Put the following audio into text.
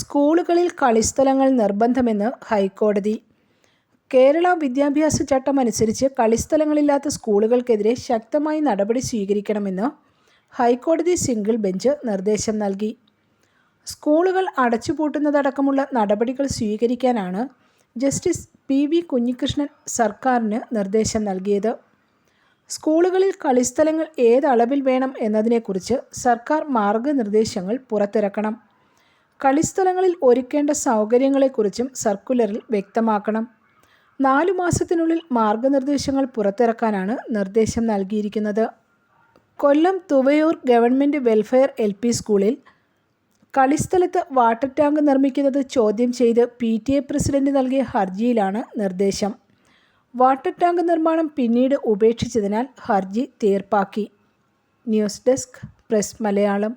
സ്കൂളുകളിൽ കളിസ്ഥലങ്ങൾ നിർബന്ധമെന്ന് ഹൈക്കോടതി. കേരള വിദ്യാഭ്യാസ ചട്ടം അനുസരിച്ച് കളിസ്ഥലങ്ങളില്ലാത്ത സ്കൂളുകൾക്കെതിരെ ശക്തമായി നടപടി സ്വീകരിക്കണമെന്ന് ഹൈക്കോടതി സിംഗിൾ ബെഞ്ച് നിർദ്ദേശം നൽകി. സ്കൂളുകൾ അടച്ചുപൂട്ടുന്നതടക്കമുള്ള നടപടികൾ സ്വീകരിക്കാനാണ് ജസ്റ്റിസ് പി വി കുഞ്ഞികൃഷ്ണൻ സർക്കാരിന് നിർദ്ദേശം നൽകിയത്. സ്കൂളുകളിൽ കളിസ്ഥലങ്ങൾ ഏതളവിൽ വേണം എന്നതിനെക്കുറിച്ച് സർക്കാർ മാർഗനിർദ്ദേശങ്ങൾ പുറത്തിറക്കണം. കളിസ്ഥലങ്ങളിൽ ഒരുക്കേണ്ട സൗകര്യങ്ങളെക്കുറിച്ചും സർക്കുലറിൽ വ്യക്തമാക്കണം. നാലു മാസത്തിനുള്ളിൽ മാർഗനിർദ്ദേശങ്ങൾ പുറത്തിറക്കാനാണ് നിർദ്ദേശം നൽകിയിരിക്കുന്നത്. Kollam Thuvayoor government welfare L P സ്കൂളിൽ കളിസ്ഥലത്ത് വാട്ടർ ടാങ്ക് നിർമ്മിക്കുന്നത് ചോദ്യം ചെയ്ത് പി ടി എ പ്രസിഡന്റ് നൽകിയ ഹർജിയിലാണ് നിർദ്ദേശം. വാട്ടർ ടാങ്ക് നിർമ്മാണം പിന്നീട് ഉപേക്ഷിച്ചതിനാൽ ഹർജി തീർപ്പാക്കി. News desk press Malayalam.